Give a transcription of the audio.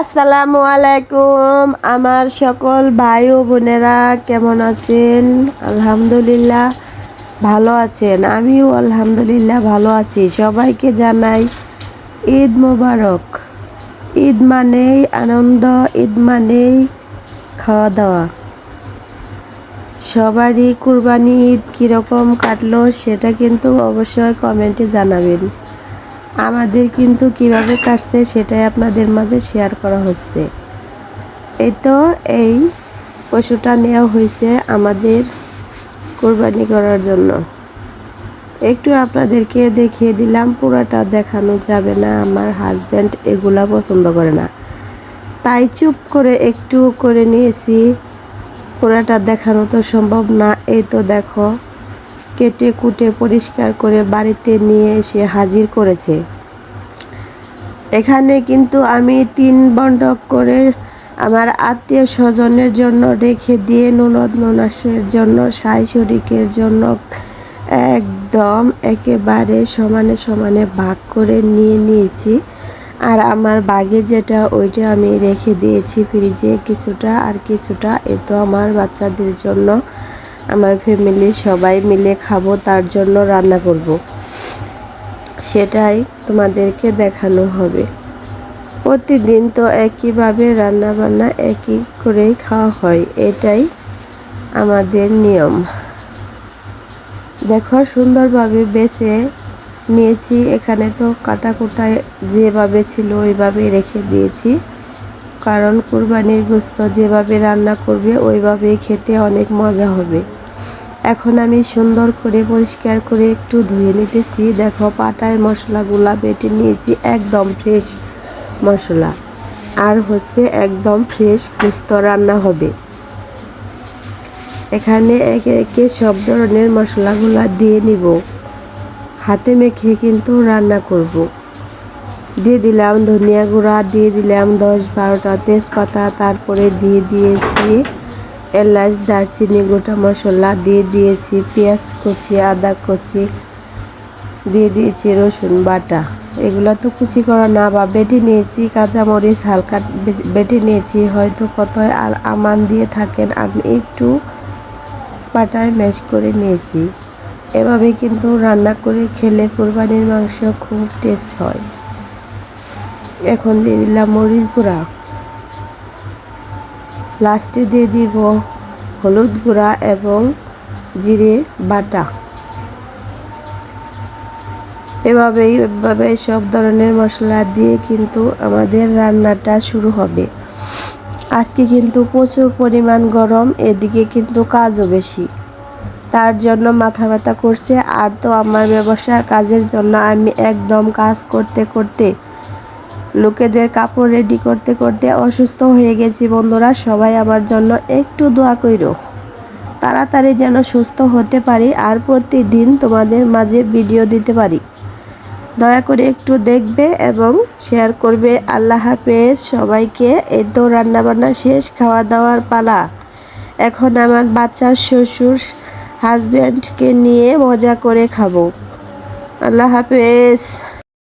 আসসালামু আলাইকুম, আমার সকল ভাই ও বোনেরা কেমন আছেন? আলহামদুলিল্লাহ ভালো আছেন। আমিও আলহামদুলিল্লাহ ভালো আছি। সবাইকে জানাই ঈদ মোবারক। ঈদ মানেই আনন্দ, ঈদ মানেই খাওয়া দাওয়া সবারই কুরবানি ঈদ কীরকম কাটলো সেটা কিন্তু অবশ্যই কমেন্টে জানাবেন। আমাদের কিন্তু কীভাবে কাটছে সেটাই আপনাদের মাঝে শেয়ার করা হচ্ছে। এই তো এই পশুটা নেওয়া হয়েছে আমাদের কোরবানি করার জন্য। একটু আপনাদেরকে দেখিয়ে দিলাম, পুরাটা দেখানো যাবে না, আমার হাজব্যান্ড এগুলা পছন্দ করে না। তাই চুপ করে একটু করে নিয়েছি, পুরাটা দেখানো তো সম্ভব না। এই তো দেখো কেটে কুটে পরিষ্কার করে বাড়িতে নিয়ে এসে হাজির করেছে। এখানে কিন্তু আমি তিন বন্ডক করে আমার আত্মীয় স্বজনের জন্য রেখে দিয়ে ননদ ননাসের জন্য সাই শরিকের জন্য একদম একেবারে সমানে সমানে ভাগ করে নিয়ে নিয়েছি। আর আমার বাগে যেটা, ওইটা আমি রেখে দিয়েছি ফ্রিজে কিছুটা আর কিছুটা। এ তো আমার বাচ্চাদের জন্য আমার ফ্যামিলি সবাই মিলে খাব, তার জন্য রান্না করব। সেটাই তোমাদেরকে দেখানো হবে। প্রতিদিন তো একইভাবে রান্না বান্না একই করেই খাওয়া হয়, এটাই আমাদের নিয়ম। দেখো, সুন্দরভাবে বেছে নিয়েছি, এখানে তো কাটা যেভাবে ছিল ওইভাবে রেখে দিয়েছি। কারণ কুরবানির গোস্ত যেভাবে রান্না করবে, ওইভাবেই খেতে অনেক মজা হবে। এখন আমি সুন্দর করে পরিষ্কার করে একটু ধুয়ে নিতেছি। দেখো, পাটায় মশলাগুলা বেটে নিয়েছি, একদম ফ্রেশ মশলা। আর হচ্ছে একদম ফ্রেশ গুস্ত রান্না হবে। এখানে একে একে সব ধরনের মশলাগুলা দিয়ে নিব। হাতে মেখে কিন্তু রান্না করব। দিয়ে দিলাম ধনিয়া গুঁড়া, দিয়ে দিলাম দশ বারোটা তেজপাতা, তারপরে দিয়ে দিয়েছি এলাচ, দারচিনি, গোটা মশলা, দিয়ে দিয়েছি পেঁয়াজ কুচি, আদা কুচি, দিয়ে দিয়েছি রসুন বাটা। এগুলো তো কুচি করা না, বা বেটে নিয়েছি, কাঁচামরিচ হালকা বেটে নিয়েছি, হয়তো কত আর আমান দিয়ে থাকেন, আমি একটু পাটায় ম্যাশ করে নিয়েছি। এভাবে কিন্তু রান্না করে খেলে কোরবানির মাংস খুব টেস্ট হয়। এখন দিয়ে দিলাম মরিচ গুঁড়া। লাস্টে দিয়ে দিব হলুদ গুঁড়া এবং জিরে বাটা। এভাবেই এভাবে সব ধরনের মশলা দিয়ে কিন্তু আমাদের রান্নাটা শুরু হবে। আজকে কিন্তু প্রচুর পরিমাণ গরম, এদিকে কিন্তু কাজও বেশি। তার জন্য মাথা ব্যথা করছে, আর তো আমার ব্যবসার কাজের জন্য আমি একদম কাজ করতে করতে লোকেদের কাপড় রেডি করতে করতে অসুস্থ হয়ে গেছি বন্ধুরা, সবাই আমার জন্য একটু দোয়া কইরো। তাড়াতাড়ি যেন সুস্থ হতে পারি আর প্রতিদিন তোমাদের মাঝে ভিডিও দিতে পারি। দয়া করে একটু দেখবে এবং শেয়ার করবে। আল্লাহ হাফেজ, সবাইকে এই তো রান্নাবান্না শেষ খাওয়া দাওয়ার পালা। এখন আমার বাচ্চার শ্বশুর হাজব্যান্ডকে নিয়ে মজা করে খাব। আল্লাহ হাফেজ।